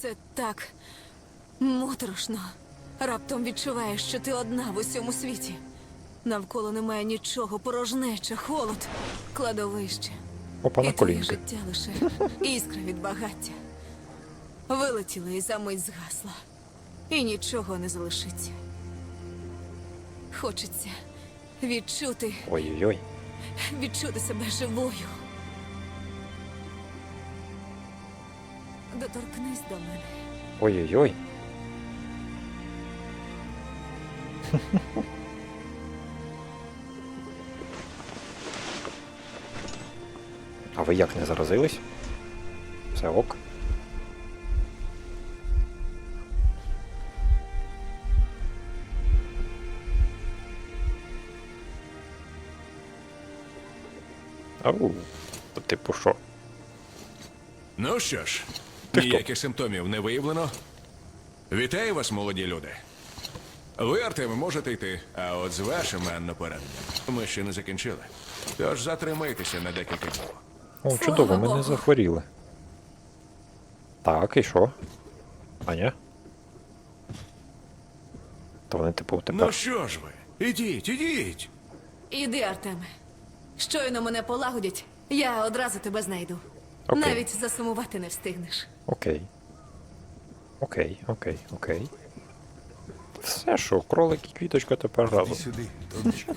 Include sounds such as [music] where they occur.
Це так моторошно. Раптом відчуваєш, що ти одна в усьому світі. Навколо немає нічого, порожнеча, холод, кладовище. Опа, на і твоє колінки. життя лише [laughs] іскра від багаття. Вилетіла і за мить згасла. І нічого не залишиться. Хочеться відчути, Ой-ой-ой. відчути себе живою. Доторкнись до мене. Ой-ой-ой. А ви як не заразились? Все ок. Ау, то типу що? Ну що ж, Ти ніяких симптомів не виявлено. Вітаю вас, молоді люди. Ви, Артем, можете йти, а от з вашим Анно пораненням ми ще не закінчили. Тож затримайтеся на декілька днів. О, чудово, ми не захворіли. Так, і що? Аня? То вони, типу, тепер. Ну що ж ви? Ідіть, ідіть. Іди, Артеме. Щойно мене полагодять, я одразу тебе знайду. Окей. Навіть засумувати не встигнеш. Окей. Окей, окей, окей. Все, що, кролик і квіточка тепер разом. сюди, донечко.